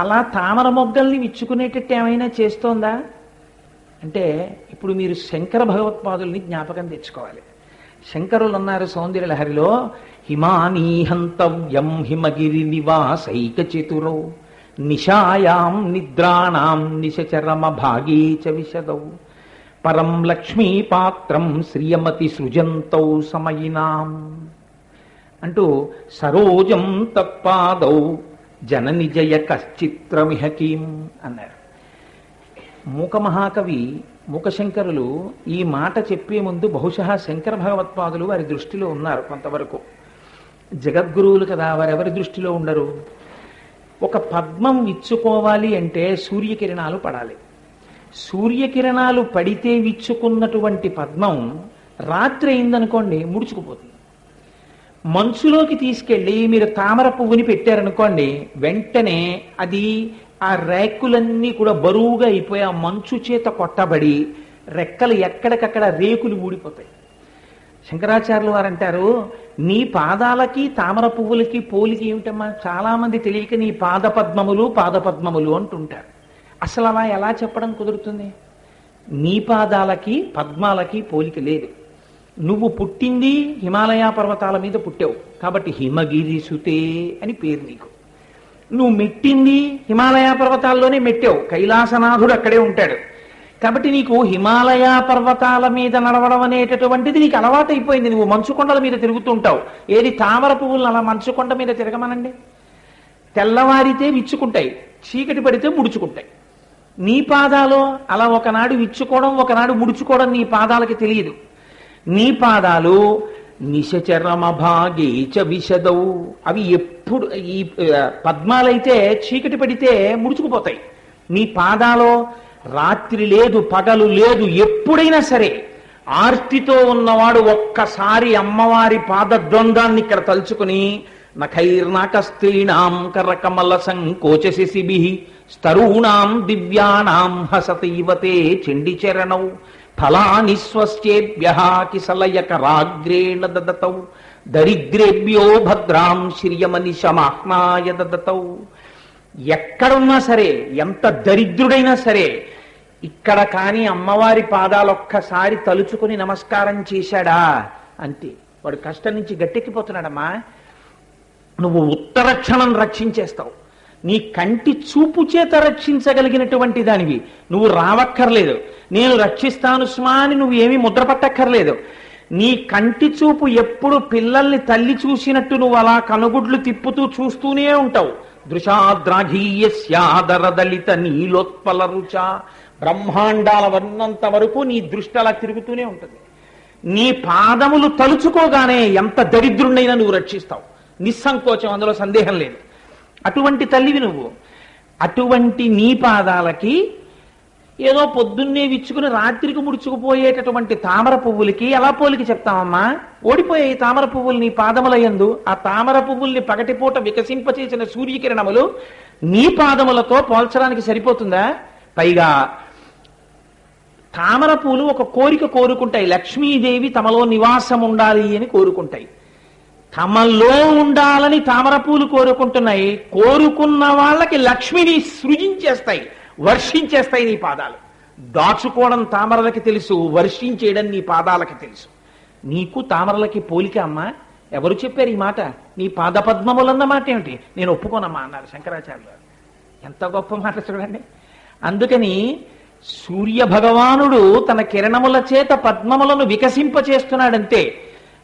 అలా తామర మొగ్గల్ని విచ్చుకునేటట్టు ఏమైనా చేస్తోందా? అంటే ఇప్పుడు మీరు శంకర భగవత్పాదుల్ని జ్ఞాపకం తెచ్చుకోవాలి. శంకరులు అన్నారు సౌందర్య లహరిలో హిమానీహంతవ్యం హిమగిరి నివాసైక చతురౌ నిశాయాం నిద్రాణాం నిశచరమ భాగీ చ విశదౌ పరం లక్ష్మీపాత్రం శ్రియమతి సృజంతౌ సమయినాం అంటూ సరోజం తత్పాదౌ జనని జయ కశ్చిత్రమిహకీం అన్నారు. మూక మహాకవి మూకశంకరులు ఈ మాట చెప్పే ముందు బహుశా శంకర భగవత్పాదులు వారి దృష్టిలో ఉన్నారు కొంతవరకు. జగద్గురువులు కదా వారెవరి దృష్టిలో ఉండరు. ఒక పద్మం విచ్చుకోవాలి అంటే సూర్యకిరణాలు పడాలి. సూర్యకిరణాలు పడితే విచ్చుకున్నటువంటి పద్మం రాత్రి అయిందనుకోండి ముడుచుకుపోతుంది. మంచులోకి తీసుకెళ్ళి మీరు తామర పువ్వుని పెట్టారనుకోండి వెంటనే అది ఆ రేకులన్నీ కూడా బరువుగా అయిపోయి ఆ మంచు చేత కొట్టబడి రెక్కలు ఎక్కడికక్కడ రేకులు ఊడిపోతాయి. శంకరాచార్యులు వారు అంటారు నీ పాదాలకి తామర పువ్వులకి పోలికి ఏమిటమ్మా? చాలామంది తెలియక నీ పాద పద్మములు అంటుంటారు. అసలు అలా ఎలా చెప్పడం కుదురుతుంది? నీ పాదాలకి పద్మాలకి పోలిక లేదు. నువ్వు పుట్టింది హిమాలయ పర్వతాల మీద పుట్టావు. కాబట్టి హిమగిరి సుతే అని పేరు నీకు. నువ్వు మెట్టింది హిమాలయ పర్వతాల్లోనే మెట్టావు. కైలాసనాథుడు అక్కడే ఉంటాడు. కాబట్టి నీకు హిమాలయ పర్వతాల మీద నడవడం అనేటటువంటిది నీకు అలవాటు అయిపోయింది నువ్వు మంచుకొండల మీద తిరుగుతుంటావు ఏది తామర పువ్వులను అలా మంచుకొండ మీద తిరగమనండి? తెల్లవారితే విచ్చుకుంటాయి. చీకటి పడితే ముడుచుకుంటాయి. నీ పాదాలు అలా ఒకనాడు విచ్చుకోవడం ఒకనాడు ముడుచుకోవడం నీ పాదాలకి తెలియదు. నీ పాదాలు నిశచరమ భాగేచ విశదవు. అవి ఎప్పుడు ఈ పద్మాలైతే చీకటి పడితే ముడుచుకుపోతాయి. నీ పాదాలో రాత్రి లేదు పగలు లేదు ఎప్పుడైనా సరే ఆర్తితో ఉన్నవాడు ఒక్కసారి అమ్మవారి పాదద్వందాన్ని ఇక్కడ తలుచుకుని నఖైర్నాకస్త్రీణాం కరకమల సంకోచ శిశిభి స్తరూణాం దివ్యానాం హసతీవతే చండిచరణౌ. ఫలాని స్వస్యేభ్య కిసలయకరాగ్రేణ దదతౌ. దరిద్రేభ్యో భద్రాం శ్రియమని శమాహ్నాయ దదతౌ. ఎక్కడున్నా సరే ఎంత దరిద్రుడైనా సరే ఇక్కడ కానీ అమ్మవారి పాదాలు ఒక్కసారి తలుచుకుని నమస్కారం చేశాడా అంతే వాడు కష్టం నుంచి గట్టెక్కిపోతున్నాడమ్మా. నువ్వు ఉత్తరక్షణం రక్షించేస్తావు. నీ కంటి చూపు చేత రక్షించగలిగినటువంటి దానివి. నువ్వు రావక్కర్లేదు. నేను రక్షిస్తాను స్మా అని నువ్వు ఏమీ ముద్ర పట్టక్కర్లేదు. నీ కంటి చూపు ఎప్పుడు పిల్లల్ని తల్లి చూసినట్టు నువ్వు అలా కనుగుడ్లు తిప్పుతూ చూస్తూనే ఉంటావు. దృశాద్రాఘీయస్యాదర దళిత నీలోత్పల రుచ బ్రహ్మాండాల వర్ణంత వరకు నీ దృష్టి అలా తిరుగుతూనే ఉంటుంది. నీ పాదములు తలుచుకోగానే ఎంత దరిద్రుణ్ణైనా నువ్వు రక్షిస్తావు. నిస్సంకోచం అందులో సందేహం లేదు. అటువంటి తల్లివి నువ్వు. అటువంటి నీ పాదాలకి ఏదో పొద్దున్నే విచ్చుకుని రాత్రికి ముడుచుకుపోయేటటువంటి తామర పువ్వులకి ఎలా పోలికి చెప్తామమ్మా ఓడిపోయాయి తామర పువ్వులు నీ పాదములయందు ఆ తామర పువ్వుల్ని పగటిపూట వికసింపచేసిన సూర్యకిరణములు నీ పాదములతో పోల్చడానికి సరిపోతుందా? పైగా తామర పూలు ఒక కోరిక కోరుకుంటాయి. లక్ష్మీదేవి తమలో నివాసం ఉండాలి అని కోరుకుంటాయి. తమలో ఉండాలని తామర పూలు కోరుకుంటున్నాయి. కోరుకున్న వాళ్ళకి లక్ష్మిని సృజించేస్తాయి. వర్షించేస్తాయి నీ పాదాలు. దాచుకోవడం తామరలకి తెలుసు వర్షించేయడం నీ పాదాలకి తెలుసు. నీకు తామరలకి పోలిక అమ్మా ఎవరు చెప్పారు ఈ మాట? నీ పాద పద్మములన్న మాట ఏమిటి? నేను ఒప్పుకోనమ్మా అన్నారు శంకరాచార్యులు. ఎంత గొప్ప మాట చూడండి. అందుకని సూర్య భగవానుడు తన కిరణముల చేత పద్మములను వికసింపచేస్తున్నాడంతే.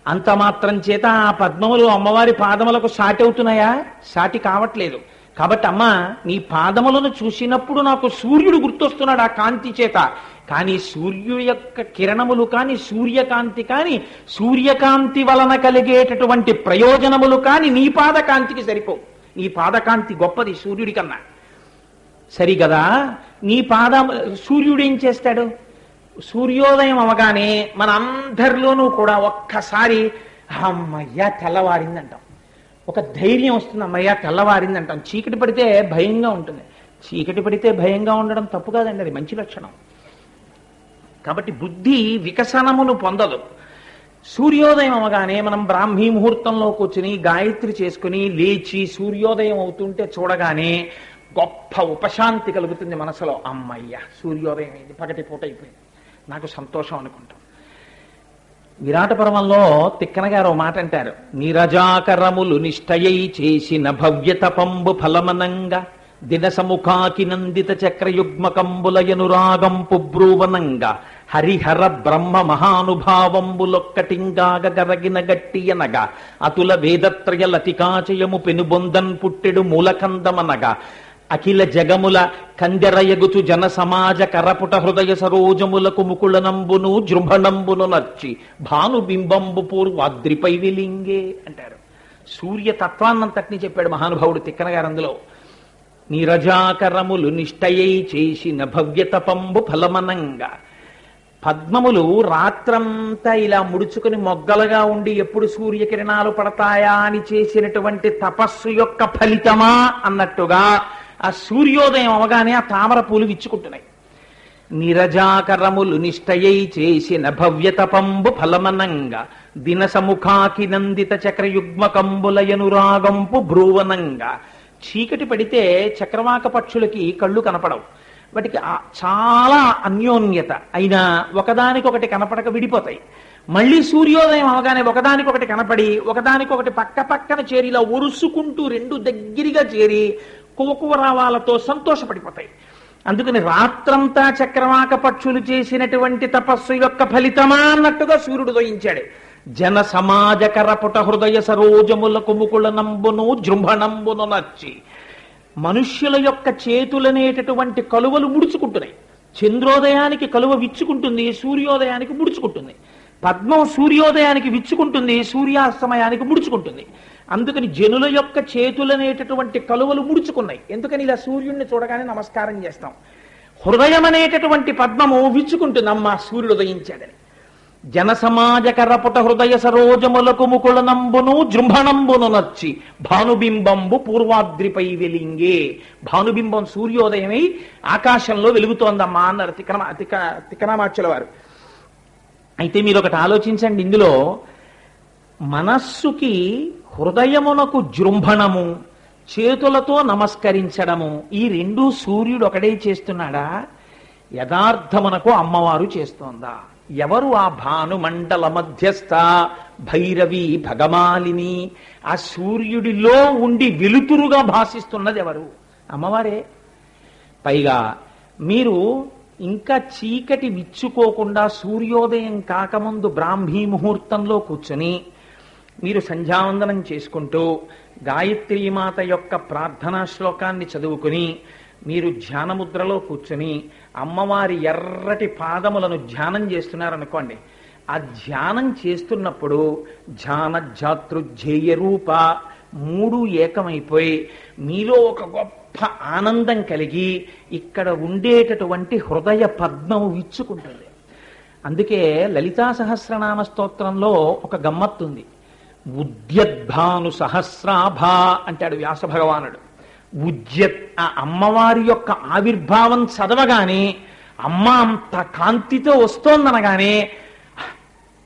అంత మాత్రం చేత ఆ పద్మములు అమ్మవారి పాదములకు సాటి అవుతున్నాయా? సాటి కావట్లేదు. కాబట్టి అమ్మ నీ పాదములను చూసినప్పుడు నాకు సూర్యుడు గుర్తొస్తున్నాడు ఆ కాంతి చేత. కానీ సూర్యుడు యొక్క కిరణములు కానీ సూర్యకాంతి కానీ సూర్యకాంతి వలన కలిగేటటువంటి ప్రయోజనములు కానీ నీ పాదకాంతికి సరిపోవు. నీ పాదకాంతి గొప్పది సూర్యుడి కన్నా. సరిగదా నీ పాదం సూర్యుడు ఏం చేస్తాడు? సూర్యోదయం అవగానే మన అందరిలోనూ కూడా ఒక్కసారి అమ్మయ్యా తెల్లవారిందంటాం. ఒక ధైర్యం వస్తుంది. అమ్మయ్యా తెల్లవారిందంటాం. చీకటి పడితే భయంగా ఉంటుంది. చీకటి పడితే భయంగా ఉండడం తప్పు కాదండి అది మంచి లక్షణం. కాబట్టి బుద్ధి వికసనమును పొందదు. సూర్యోదయం అవగానే మనం బ్రాహ్మీ ముహూర్తంలో కూర్చుని గాయత్రి చేసుకుని లేచి సూర్యోదయం అవుతుంటే చూడగానే గొప్ప ఉపశాంతి కలుగుతుంది మనసులో. అమ్మయ్య సూర్యోదయం అయింది పగటి పూట అయిపోయింది. నాకు సంతోషం అనుకుంటాం. విరాట పర్వంలో తిక్కన గారు మాట అంటారు. నిరజాకరములు నిష్టయై చేసిన భవ్య తపంబు ఫలమనంగా దినసముఖాకి నందిత చక్రయుగ్మకంబులయనురాగంపు బ్రూవనంగా హరిహర బ్రహ్మ మహానుభావంబులొక్కటింగాగ గరగిన గట్టియనగా అతుల వేదత్రయ లతికాచయము పెనుబొందన్ పుట్టెడు మూలకందమనగా అఖిల జగముల కందెరయగుచు జన సమాజ కరపుట హృదయ సరోజములకు ముకుళనంబును జృంభణంబును నర్చి భానుబింబంబు పూర్వాద్రిపై విలింగే అంటారు. సూర్య తత్వాన్నంతటిని చెప్పాడు మహానుభావుడు తిక్కన గారు అందులో. నిరజాకరములు నిష్టయై చేసిన భవ్యతపంబు ఫలమనంగా. పద్మములు రాత్రంతా ఇలా ముడుచుకుని మొగ్గలుగా ఉండి ఎప్పుడు సూర్యకిరణాలు పడతాయా అని చేసినటువంటి తపస్సు యొక్క ఫలితమా అన్నట్టుగా ఆ సూర్యోదయం అవగానే ఆ తామర పూలు విచ్చుకుంటున్నాయి. నిరజాకరములు నిష్టయై చేసిన భవ్యతపంబు ఫలమనంగా దిన సముఖాకి నందిత చక్రయుగ్మకంబులయనురాగంపు భ్రువనంగా. చీకటి పడితే చక్రవాక పక్షులకి కళ్ళు కనపడవు. వాటికి చాలా అన్యోన్యత. అయినా ఒకదానికొకటి కనపడక విడిపోతాయి. మళ్ళీ సూర్యోదయం అవగానే ఒకదానికొకటి కనపడి ఒకదానికొకటి పక్క పక్కన చేరి ఇలా ఒరుసుకుంటూ రెండు దగ్గరగా చేరి కువకువరావాలతో సంతోషపడిపోతాయి. అందుకని రాత్రంతా చక్రవాక పక్షులు చేసినటువంటి తపస్సు యొక్క ఫలితమా అన్నట్టుగా సూర్యుడు దోయించాడు. జన సమాజకర పుట హృదయ సరోజముల కుముకుల నంబును జృంభణంబును నచ్చి మనుష్యుల యొక్క చేతులనేటటువంటి కలువలు ముడుచుకుంటున్నాయి. చంద్రోదయానికి కలువ విచ్చుకుంటుంది సూర్యోదయానికి ముడుచుకుంటుంది. పద్మం సూర్యోదయానికి విచ్చుకుంటుంది సూర్యాస్తమయానికి ముడుచుకుంటుంది. అందుకని జనుల యొక్క చేతులనేటటువంటి కలువలు ముడుచుకున్నాయి. ఎందుకని ఇలా సూర్యుడిని చూడగానే నమస్కారం చేస్తాం. హృదయం అనేటటువంటి పద్మము విచ్చుకుంటుంది అమ్మ సూర్యుడు ఉదయించాడని. జన సమాజకరపుట హృదయ సరోజములకు ముకుళనంబును జృంభణంబును నచ్చి భానుబింబంబు పూర్వాద్రిపై వెలింగే. భానుబింబం సూర్యోదయమై ఆకాశంలో వెలుగుతోందమ్మా అన్నారు తిక్కన తిక్క తిక్కనామాచ్యుల వారు. అయితే మీరు ఒకటి ఆలోచించండి ఇందులో మనస్సుకి హృదయమునకు జృంభణము చేతులతో నమస్కరించడము ఈ రెండు సూర్యుడు ఒకడే చేస్తున్నాడా? యథార్థమునకు అమ్మవారు చేస్తోందా? ఎవరు ఆ భానుమండల మధ్యస్థ భైరవి భగమాలిని? ఆ సూర్యుడిలో ఉండి వెలుతురుగా భాషిస్తున్నది ఎవరు? అమ్మవారే. పైగా మీరు ఇంకా చీకటి విచ్చుకోకుండా సూర్యోదయం కాకముందు బ్రాహ్మీ ముహూర్తంలో కూర్చొని మీరు సంధ్యావందనం చేసుకుంటూ గాయత్రీమాత యొక్క ప్రార్థనా శ్లోకాన్ని చదువుకుని మీరు ధ్యానముద్రలో కూర్చుని అమ్మవారి ఎర్రటి పాదములను ధ్యానం చేస్తున్నారనుకోండి. ఆ ధ్యానం చేస్తున్నప్పుడు ధ్యాన జాతృధ్యేయ రూప మూడు ఏకమైపోయి మీలో ఒక గొప్ప ఆనందం కలిగి ఇక్కడ ఉండేటటువంటి హృదయ పద్మం విచ్చుకుంటుంది అందుకే లలితా సహస్రనామ స్తోత్రంలో ఒక గమ్మత్తుంది ఉద్యద్భాను సహస్రాభ అంటాడు వ్యాస భగవానుడు ఉద్యత్ ఆ అమ్మవారి యొక్క ఆవిర్భావం చదవగానే అమ్మ అంత కాంతితో వస్తోందనగానే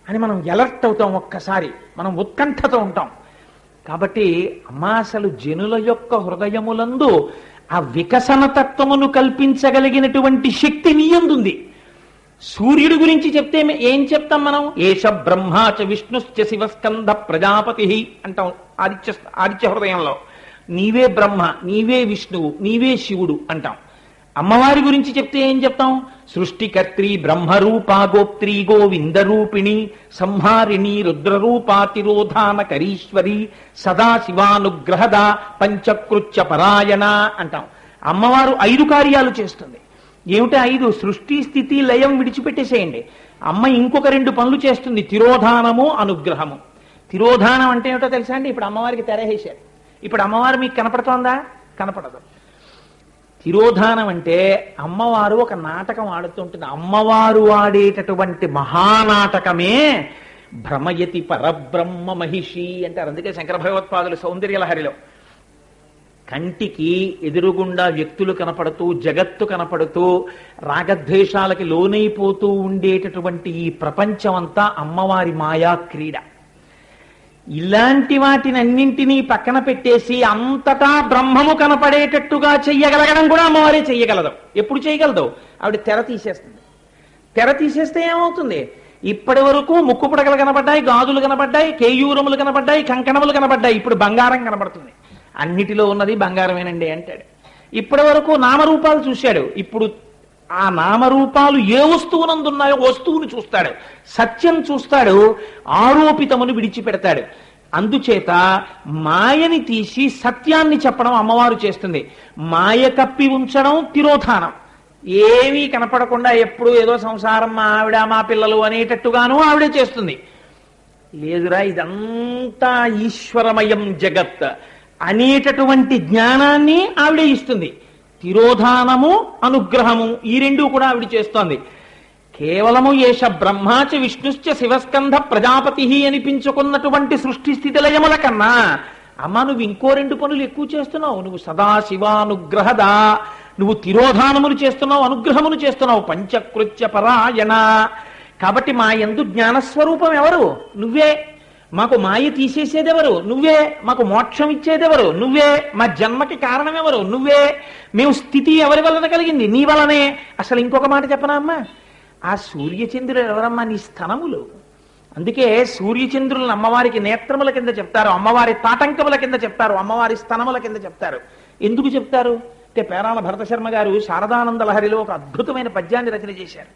అని మనం ఎలర్ట్ అవుతాం ఒక్కసారి. మనం ఉత్కంఠతో ఉంటాం. కాబట్టి అమ్మ అసలు జనుల యొక్క హృదయములందు ఆ వికసన తత్వమును కల్పించగలిగినటువంటి శక్తి నీయందుంది సూర్యుడి గురించి చెప్తే ఏం చెప్తాం మనం? ఏష బ్రహ్మాచ విష్ణుశ్చ శివస్కంద ప్రజాపతి అంటాం ఆదిత్య ఆదిత్య హృదయంలో. నీవే బ్రహ్మ నీవే విష్ణువు నీవే శివుడు అంటాం. అమ్మవారి గురించి చెప్తే ఏం చెప్తాం? సృష్టికర్త్రి బ్రహ్మరూపా గోప్త్రి గోవింద రూపిణి సంహారిణి రుద్రరూపాతిరోధాన కరీశ్వరి సదాశివానుగ్రహద పంచకృత్య పరాయణ అంటాం. అమ్మవారు ఐదు కార్యాలు చేస్తుంది. ఏమిటి ఐదు? సృష్టి స్థితి లయం విడిచిపెట్టేసేయండి. అమ్మ ఇంకొక రెండు పనులు చేస్తుంది. తిరోధానము అనుగ్రహము. తిరోధానం అంటే ఏమిటో తెలుసా అండి? ఇప్పుడు అమ్మవారికి తెరహేశారు ఇప్పుడు అమ్మవారు మీకు కనపడుతోందా? కనపడదు. తిరోధానం అంటే అమ్మవారు ఒక నాటకం ఆడుతుంటుంది. అమ్మవారు ఆడేటటువంటి మహానాటకమే భ్రమయతి పరబ్రహ్మ మహిషి అంటారు. అందుకే శంకర భగవత్పాదులు సౌందర్యలహరిలో. కంటికి ఎదురుగుండా వ్యక్తులు కనపడుతూ జగత్తు కనపడుతూ రాగద్వేషాలకి లోనైపోతూ ఉండేటటువంటి ఈ ప్రపంచమంతా అమ్మవారి మాయా క్రీడ. ఇలాంటి వాటినన్నింటినీ పక్కన పెట్టేసి అంతటా బ్రహ్మము కనపడేటట్టుగా చెయ్యగలగడం కూడా అమ్మవారే చెయ్యగలదు. ఎప్పుడు చేయగలదు ఆవిడ తెర తీసేస్తుంది. తెర తీసేస్తే ఏమవుతుంది? ఇప్పటి వరకు ముక్కు పుడకలు కనబడ్డాయి గాజులు కనబడ్డాయి కేయూరములు కనబడ్డాయి కంకణములు కనబడ్డాయి ఇప్పుడు బంగారం కనబడుతుంది. అన్నిటిలో ఉన్నది బంగారమేనండి అంటాడు. ఇప్పటి వరకు నామరూపాలు చూశాడు. ఇప్పుడు ఆ నామరూపాలు ఏ వస్తువునందున్నాయో వస్తువుని చూస్తాడు. సత్యం చూస్తాడు. ఆరోపితమును విడిచిపెడతాడు. అందుచేత మాయని తీసి సత్యాన్ని చెప్పడం అమ్మవారు చేస్తుంది. మాయ కప్పి ఉంచడం తిరోధానం. ఏమీ కనపడకుండా ఎప్పుడు ఏదో సంసారం మా ఆవిడ మా పిల్లలు అనేటట్టుగాను ఆవిడే చేస్తుంది. లేదురా ఇదంతా ఈశ్వరమయం జగత్. అనేటటువంటి జ్ఞానాన్ని ఆవిడే ఇస్తుంది. తిరోధానము అనుగ్రహము ఈ రెండు కూడా ఆవిడ చేస్తోంది. కేవలము ఏష బ్రహ్మాచ విష్ణుశ్చ శివస్కంధ ప్రజాపతి అనిపించుకున్నటువంటి సృష్టి స్థితి లయముల కన్నా అమ్మ నువ్వు ఇంకో రెండు పనులు ఎక్కువ చేస్తున్నావు. నువ్వు సదా శివానుగ్రహదా నువ్వు తిరోధానములు చేస్తున్నావు అనుగ్రహములు చేస్తున్నావు. పంచకృత్య పరాయణ కాబట్టి మా ఎందు జ్ఞానస్వరూపం ఎవరు? నువ్వే. మాకు మాయ తీసేసేదెవరు? నువ్వే. మాకు మోక్షం ఇచ్చేదెవరు? నువ్వే. మా జన్మకి కారణం ఎవరు నువ్వే. మేము స్థితి ఎవరి వలన కలిగింది? నీ వలనే. అసలు ఇంకొక మాట చెప్పనా అమ్మా? ఆ సూర్యచంద్రులు ఎవరమ్మా నీ స్థనములు? అందుకే సూర్యచంద్రులను అమ్మవారికి నేత్రముల కింద చెప్తారు. అమ్మవారి తాటంకముల కింద చెప్తారు. అమ్మవారి స్థనముల కింద చెప్తారు. ఎందుకు చెప్తారు? అంటే పేరాల భరత శర్మ గారు శారదానంద లహరిలో ఒక అద్భుతమైన పద్యాన్ని రచన చేశారు.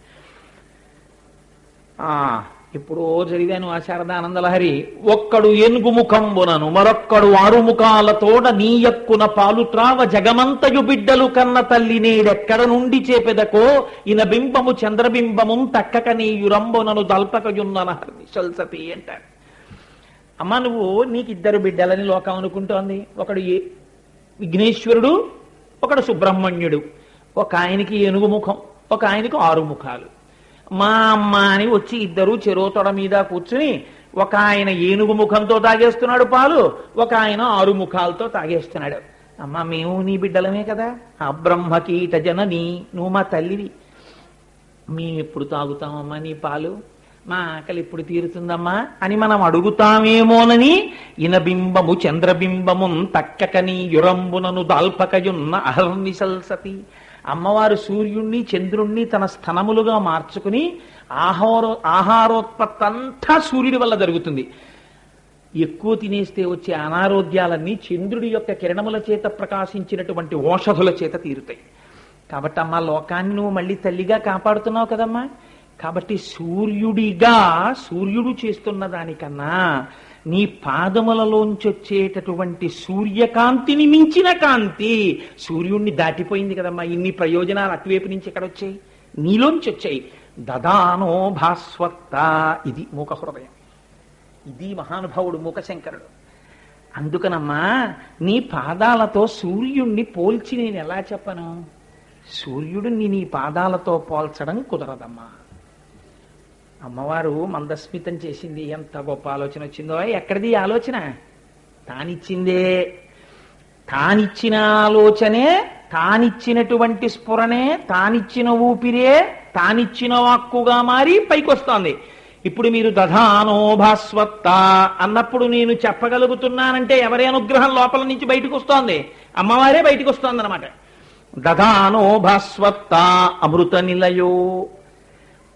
ఎప్పుడో ఇప్పుడు చదివాను ఆ శారదానందలహరి. ఒక్కడు ఏనుగు ముఖంబునను మరొక్కడు ఆరుముఖాలతోడ నీయక్కున పాలు త్రావ జగమంతయు బిడ్డలు కన్న తల్లి నేడెక్కడ నుండి చేపెదకో ఇన బింబము చంద్రబింబము తక్కక నీయురంబునను దల్పకయున్నన హర్నిశల్సతి అంటారు అమ్మ నువ్వు నీకు ఇద్దరు బిడ్డలని లోకం అనుకుంటోంది. ఒకడు ఏ- విఘ్నేశ్వరుడు ఒకడు సుబ్రహ్మణ్యుడు. ఒక ఆయనకి ఏనుగు ముఖం ఒక ఆయనకి ఆరు ముఖాలు మా అమ్మ అని వచ్చి ఇద్దరు చెరోతొడ మీద కూర్చుని ఒక ఆయన ఏనుగు ముఖంతో తాగేస్తున్నాడు పాలు ఒక ఆయన ఆరు ముఖాలతో తాగేస్తున్నాడు. అమ్మ మేము నీ బిడ్డలమే కదా. ఆ బ్రహ్మకీట జనని నువ్వు మా తల్లివి. మేము ఎప్పుడు తాగుతామమ్మా నీ పాలు? మా ఆకలి ఎప్పుడు తీరుతుందమ్మా అని మనం అడుగుతామేమోనని ఇనబింబము చంద్రబింబము తక్కకని యురంబునను దాల్పకయున్న అహర్నిశల్సతి అమ్మవారు సూర్యుణ్ణి చంద్రుణ్ణి తన స్థనములుగా మార్చుకుని ఆహారో ఆహారోత్పత్తి అంతా సూర్యుడి వల్ల జరుగుతుంది. ఎక్కువ తినేస్తే వచ్చే అనారోగ్యాలన్నీ చంద్రుడి యొక్క కిరణముల చేత ప్రకాశించినటువంటి ఓషధుల చేత తీరుతాయి. కాబట్టి అమ్మా లోకాన్ని నువ్వు మళ్ళీ తల్లిగా కాపాడుతున్నావు కదమ్మా. కాబట్టి సూర్యుడిగా సూర్యుడు చేస్తున్న దానికన్నా నీ పాదములలోంచి వచ్చేటటువంటి సూర్యకాంతిని మించిన కాంతి సూర్యుణ్ణి దాటిపోయింది కదమ్మా. ఇన్ని ప్రయోజనాలు అటువైపు నుంచి ఎక్కడ వచ్చాయి. నీలోంచి వచ్చాయి. దదానో భాస్వత్త ఇది మూక హృదయం. ఇది మహానుభావుడు మూకశంకరుడు. అందుకనమ్మా నీ పాదాలతో సూర్యుణ్ణి పోల్చి నేను ఎలా చెప్పను? సూర్యుడిని నీ పాదాలతో పోల్చడం కుదరదమ్మా. అమ్మవారు మందస్మితం చేసింది ఎంత గొప్ప ఆలోచన వచ్చిందో. ఎక్కడిది ఆలోచన? తానిచ్చిందే. తానిచ్చిన ఆలోచనే తానిచ్చినటువంటి స్ఫురణే తానిచ్చిన ఊపిరే తానిచ్చిన వాక్కుగా మారి పైకొస్తోంది. ఇప్పుడు మీరు దధానో భాస్వత్త అన్నప్పుడు నేను చెప్పగలుగుతున్నానంటే ఎవరి అనుగ్రహం లోపల నుంచి బయటకు వస్తోంది అమ్మవారే బయటకు వస్తోంది అనమాట దధానో భాస్వత్త అమృత నిలయో.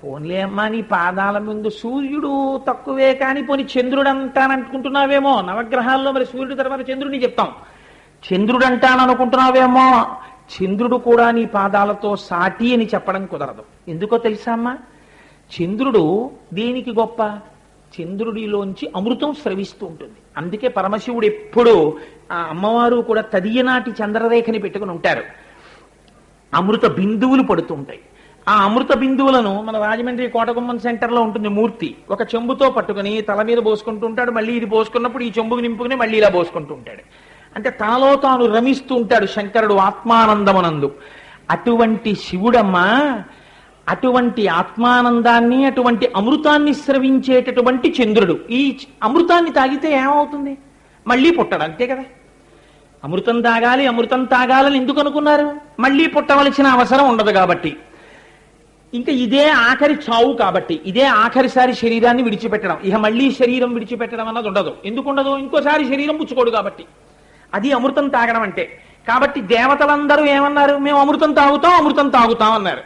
పోన్లే అమ్మా నీ పాదాల ముందు సూర్యుడు తక్కువే కానీ పోని చంద్రుడు అంటాననుకుంటున్నావేమో నవగ్రహాల్లో మరి సూర్యుడు తర్వాత చంద్రుడిని చెప్తాం. చంద్రుడు అంటాననుకుంటున్నావేమో చంద్రుడు కూడా నీ పాదాలతో సాటి అని చెప్పడం కుదరదు. ఎందుకో తెలుసా అమ్మా? చంద్రుడు దేనికి గొప్ప? చంద్రుడిలోంచి అమృతం స్రవిస్తూ ఉంటుంది. అందుకే పరమశివుడు ఎప్పుడూ ఆ అమ్మవారు కూడా తదియనాటి చంద్రరేఖని పెట్టుకుని ఉంటారు. అమృత బిందువులు పడుతుంటాయి ఆ అమృత బిందువులను మన రాజమండ్రి కోటగుమ్మం సెంటర్లో ఉంటుంది మూర్తి. ఒక చెంబుతో పట్టుకుని తల మీద పోసుకుంటూ ఉంటాడు మళ్ళీ ఇది పోసుకున్నప్పుడు ఈ చెంబుకు నింపుకుని మళ్ళీ ఇలా పోసుకుంటూ ఉంటాడు. అంటే తనలో తాను రమిస్తూ ఉంటాడు శంకరుడు ఆత్మానందమునందు. అటువంటి శివుడమ్మా అటువంటి ఆత్మానందాన్ని అటువంటి అమృతాన్ని స్రవించేటటువంటి చంద్రుడు. ఈ అమృతాన్ని తాగితే ఏమవుతుంది? మళ్ళీ పుట్టడు అంతే కదా? అమృతం తాగాలి అమృతం తాగాలని ఎందుకు అనుకున్నారు? మళ్ళీ పుట్టవలసిన అవసరం ఉండదు కాబట్టి. ఇంకా ఇదే ఆఖరి చావు కాబట్టి ఇదే ఆఖరిసారి శరీరాన్ని విడిచిపెట్టడం. ఇక మళ్ళీ శరీరం విడిచిపెట్టడం అన్నది ఉండదు. ఎందుకు ఉండదు? ఇంకోసారి శరీరం పుచ్చుకోడు కాబట్టి. అది అమృతం తాగడం అంటే. కాబట్టి దేవతలందరూ ఏమన్నారు? మేము అమృతం తాగుతాం అమృతం తాగుతాం అన్నారు.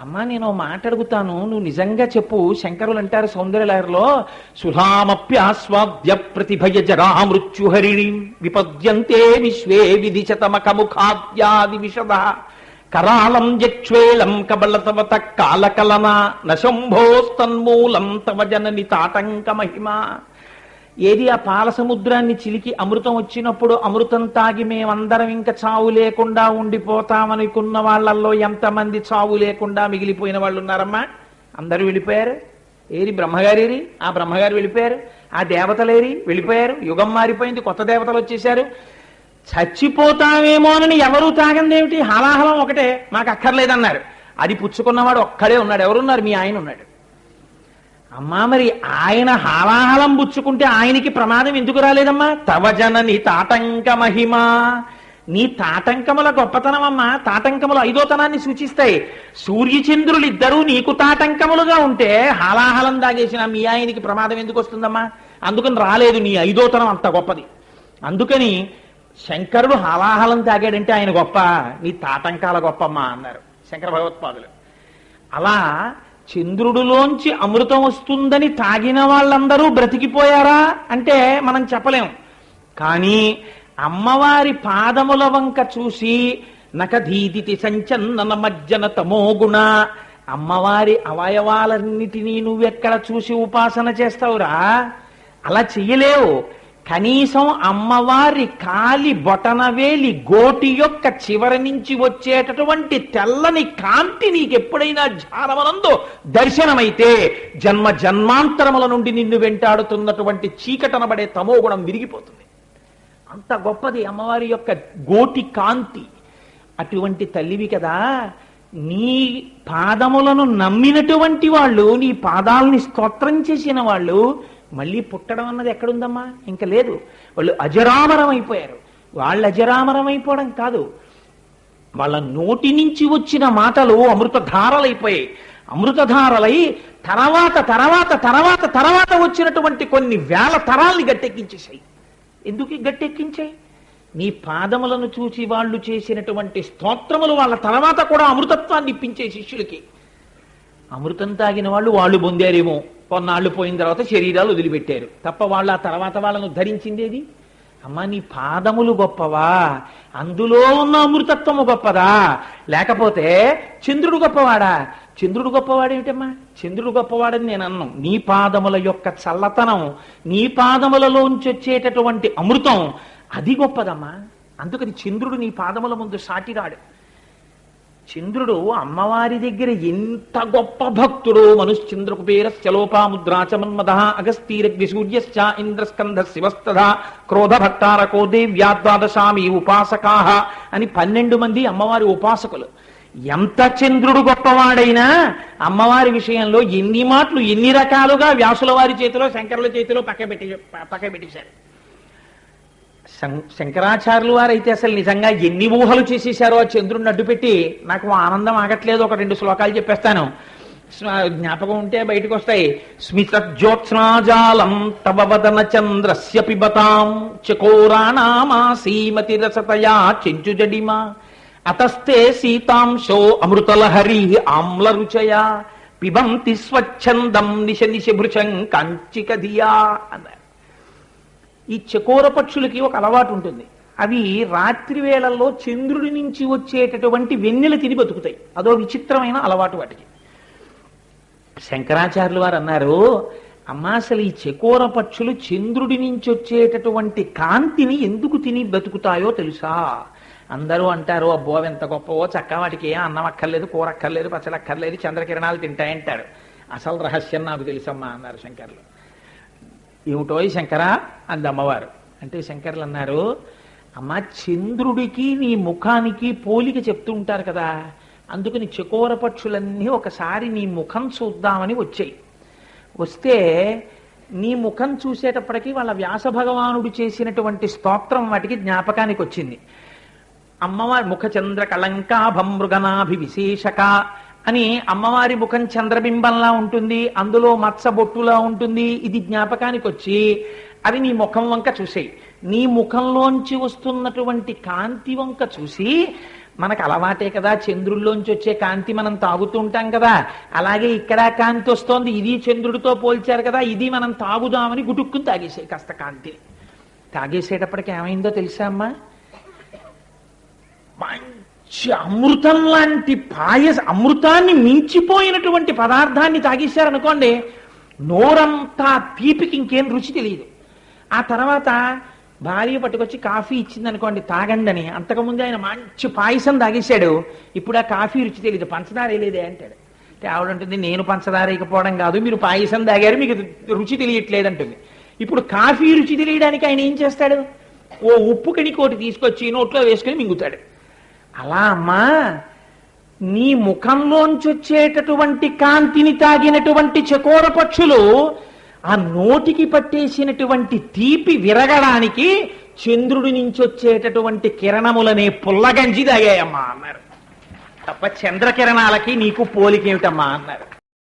అమ్మా నేను మాట అడుగుతాను. నువ్వు నిజంగా చెప్పు. శంకరులు అంటారు సౌందర్యలహరిలో సుధామప్యాస్వాద్య ప్రతిభయ జరా మృత్యుహరిణి విపద్యంతే విశ్వే విధిశతమఖముఖాద్యాది విషద. కరాళం యక్ష్వేళం కబలతవత కాలకలన నశంభోస్తన్మూలం తవ జనని తాటంక మహిమ. ఏది ఆ పాల సముద్రాన్ని చిలికి అమృతం వచ్చినప్పుడు అమృతం తాగి మేమందరం ఇంకా చావు లేకుండా ఉండిపోతామనుకున్న వాళ్ళల్లో ఎంతమంది చావు లేకుండా మిగిలిపోయిన వాళ్ళు ఉన్నారమ్మా అందరూ వెళ్ళిపోయారు? ఏరి బ్రహ్మగారేరి? ఆ బ్రహ్మగారు వెళ్ళిపోయారు. ఆ దేవతలేరి వెళ్ళిపోయారు? యుగం మారిపోయింది. కొత్త దేవతలు వచ్చేసారు చచ్చిపోతామేమోనని ఎవరూ తాగందేమిటి? హాలాహలం ఒకటే. మాకు అక్కర్లేదన్నారు. అది పుచ్చుకున్నవాడు ఒక్కడే ఉన్నాడు. ఎవరున్నారు? మీ ఆయన ఉన్నాడు. అమ్మా మరి ఆయన హాలాహలం పుచ్చుకుంటే ఆయనకి ప్రమాదం ఎందుకు రాలేదమ్మా? తవజనని తాటంక మహిమా. నీ తాటంకముల గొప్పతనం అమ్మా. తాటంకములు ఐదోతనాన్ని సూచిస్తాయి. సూర్యచంద్రులు ఇద్దరూ నీకు తాటంకములుగా ఉంటే హాలాహలం దాగేసిన మీ ఆయనకి ప్రమాదం ఎందుకు వస్తుందమ్మా? అందుకని రాలేదు నీ ఐదోతనం అంత గొప్పది. అందుకని శంకరుడు హాలాహలం తాగాడంటే ఆయన గొప్ప. నీ తాటంకాల గొప్పమ్మా అన్నారు. శంకర భగవత్పాదులు. అలా చంద్రుడిలోంచి అమృతం వస్తుందని తాగిన వాళ్ళందరూ బ్రతికిపోయారా? అంటే మనం చెప్పలేం. కానీ అమ్మవారి పాదముల వంక చూసి నకధీదితి సంచందన మజ్జన తమోగుణ అమ్మవారి అవయవాలన్నిటినీ నువ్వెక్కడ చూసి ఉపాసన చేస్తావురా? అలా చెయ్యలేవు. కనీసం అమ్మవారి కాలి బొటనవేలి గోటి యొక్క చివరి నుంచి వచ్చేటటువంటి తెల్లని కాంతి నీకు ఎప్పుడైనా ధ్యానమనందో దర్శనమైతే జన్మ జన్మాంతరముల నుండి నిన్ను వెంటాడుతున్నటువంటి చీకటనబడే తమో గుణం విరిగిపోతుంది. అంత గొప్పది అమ్మవారి యొక్క గోటి కాంతి. అటువంటి తల్లివి కదా నీ పాదములను నమ్మినటువంటి వాళ్ళు నీ పాదాలని స్తోత్రం చేసిన వాళ్ళు మళ్ళీ పుట్టడం అన్నది ఎక్కడుందమ్మా? ఇంకా లేదు. వాళ్ళు అజరామరం అయిపోయారు వాళ్ళు అజరామరం అయిపోవడం కాదు. వాళ్ళ నోటి నుంచి వచ్చిన మాటలు అమృతధారలైపోయాయి. అమృతధారలై తర్వాత తర్వాత తర్వాత తర్వాత వచ్చినటువంటి కొన్ని వేల తరాల్ని గట్టెక్కించేశాయి. ఎందుకు గట్టెక్కించాయి? నీ పాదములను చూచి వాళ్ళు చేసినటువంటి స్తోత్రములు వాళ్ళ తర్వాత కూడా అమృతత్వాన్ని ఇప్పించే శిష్యులకి. అమృతం తాగిన వాళ్ళు వాళ్ళు పొందారేమో. కొన్నాళ్ళు పోయిన తర్వాత శరీరాలు వదిలిపెట్టారు. తప్ప వాళ్ళు ఆ తర్వాత వాళ్ళను ధరించిందేది? అమ్మా నీ పాదములు గొప్పవా? అందులో ఉన్న అమృతత్వము గొప్పదా? లేకపోతే చంద్రుడు గొప్పవాడా? చంద్రుడు గొప్పవాడేమిటమ్మా? చంద్రుడు గొప్పవాడని నేను అన్నం. నీ పాదముల యొక్క చల్లతనం నీ పాదములలోంచి వచ్చేటటువంటి అమృతం అది గొప్పదమ్మా. అందుకని చంద్రుడు నీ పాదముల ముందు సాటిరాడు. చంద్రుడు అమ్మవారి దగ్గర ఎంత గొప్ప భక్తుడు మనుశ్చంద్ర కుబేరస్య లోపాముద్రాచమన్మద అగస్తీరగ్ని సూర్యశ్చ ఇంద్రస్కంధ శివస్తథ క్రోధ భట్టారకో దేవ్యాద్వాదశామి ఉపాసకాహ అని పన్నెండు మంది అమ్మవారి ఉపాసకులు. ఎంత చంద్రుడు గొప్పవాడైనా అమ్మవారి విషయంలో ఎన్ని మాటలు ఎన్ని రకాలుగా వ్యాసుల వారి చేతిలో శంకరుల చేతిలో పక్కబెట్టి పక్కబెట్టేశారు శంకరాచార్యులు వారైతే అసలు నిజంగా ఎన్ని ఊహలు చేసేశారో ఆ చంద్రుడిని అడ్డుపెట్టి నాకు ఆనందం ఆగట్లేదు. ఒక రెండు శ్లోకాలు చెప్పేస్తాను. జ్ఞాపకం ఉంటే బయటకు వస్తాయి స్మిత జ్యోత్స్నాజాలం తవ వదన చంద్రస్య పిబతాం చకోరాణామా సీమతి రసతయా చెంచు జడిమా. అతస్తే సీతాంశో అమృతలహరి ఆమ్ల రుచయా పిబంతి స్వచ్ఛందం నిశ నిశ కాంచిక ధియా అన్నారు. ఈ చకోర పక్షులకి ఒక అలవాటు ఉంటుంది. అవి రాత్రి వేళల్లో చంద్రుడి నుంచి వచ్చేటటువంటి వెన్నెల తిని బతుకుతాయి. అదో విచిత్రమైన అలవాటు వాటికి. శంకరాచార్యులు వారు అన్నారు అమ్మా అసలు ఈ చకోర పక్షులు చంద్రుడి నుంచి వచ్చేటటువంటి కాంతిని ఎందుకు తిని బతుకుతాయో తెలుసా? అందరూ అంటారు అబ్బో ఎంత గొప్పవో చక్క వాటికి ఏ అన్నం అక్కర్లేదు కూర అక్కర్లేదు పచ్చలు అక్కర్లేదు చంద్రకిరణాలు తింటాయంటారు. అసలు రహస్యం నాకు తెలుసమ్మా అన్నారు శంకర్లు. ఏమిటో శంకర అంది అమ్మవారు. అంటే శంకర్లు అన్నారు అమ్మ చంద్రుడికి నీ ముఖానికి పోలిక చెప్తూ ఉంటారు కదా. అందుకని చకోర పక్షులన్నీ ఒకసారి నీ ముఖం చూద్దామని వచ్చాయి. వస్తే నీ ముఖం చూసేటప్పటికీ వాళ్ళ వ్యాస భగవానుడు చేసినటువంటి స్తోత్రం వాటికి జ్ఞాపకానికి వచ్చింది. అమ్మవారి ముఖచంద్ర కళంకాభం మృగనాభి విశేషక అని అమ్మవారి ముఖం చంద్రబింబంలా ఉంటుంది అందులో మత్స బొట్టులా ఉంటుంది. ఇది జ్ఞాపకానికి వచ్చి అది నీ ముఖం వంక చూసేయి. నీ ముఖంలోంచి వస్తున్నటువంటి కాంతి వంక చూసి మనకు అలవాటే కదా చంద్రుల్లోంచి వచ్చే కాంతి మనం తాగుతూ ఉంటాం కదా. అలాగే ఇక్కడ కాంతి వస్తోంది ఇది చంద్రుడితో పోల్చారు కదా ఇది మనం తాగుదామని గుటుక్కుని తాగేసాయి కాస్త కాంతిని తాగేసేటప్పటికి ఏమైందో తెలుసా అమ్మా? అమృతం లాంటి పాయస అమృతాన్ని మించిపోయినటువంటి పదార్థాన్ని తాగేశారనుకోండి నోరంతా తీపికి ఇంకేం రుచి తెలియదు. ఆ తర్వాత భార్య పట్టుకొచ్చి కాఫీ ఇచ్చింది అనుకోండి తాగండి అని అంతకుముందు ఆయన మంచి పాయసం తాగేశాడు ఇప్పుడు ఆ కాఫీ రుచి తెలియదు. పంచదార లేదే అంటాడు. అంటే ఆవిడంటుంది నేను పంచదార వేయకపోవడం కాదు మీరు పాయసం తాగారు మీకు రుచి తెలియట్లేదు అంటుంది ఇప్పుడు కాఫీ రుచి తెలియడానికి ఆయన ఏం చేస్తాడు? ఓ ఉప్పు కణికోటి తీసుకొచ్చి నోట్లో వేసుకొని మింగుతాడు. అలా అమ్మా నీ ముఖంలోంచి వచ్చేటటువంటి కాంతిని తాగినటువంటి చకోర పక్షులు ఆ నోటికి పట్టేసినటువంటి తీపి విరగడానికి చంద్రుడి నుంచి వచ్చేటటువంటి కిరణములనే పుల్లగంజి తాగాయమ్మా అన్నారు. తప్ప చంద్రకిరణాలకి నీకు పోలికేమిటమ్మా అన్నారు.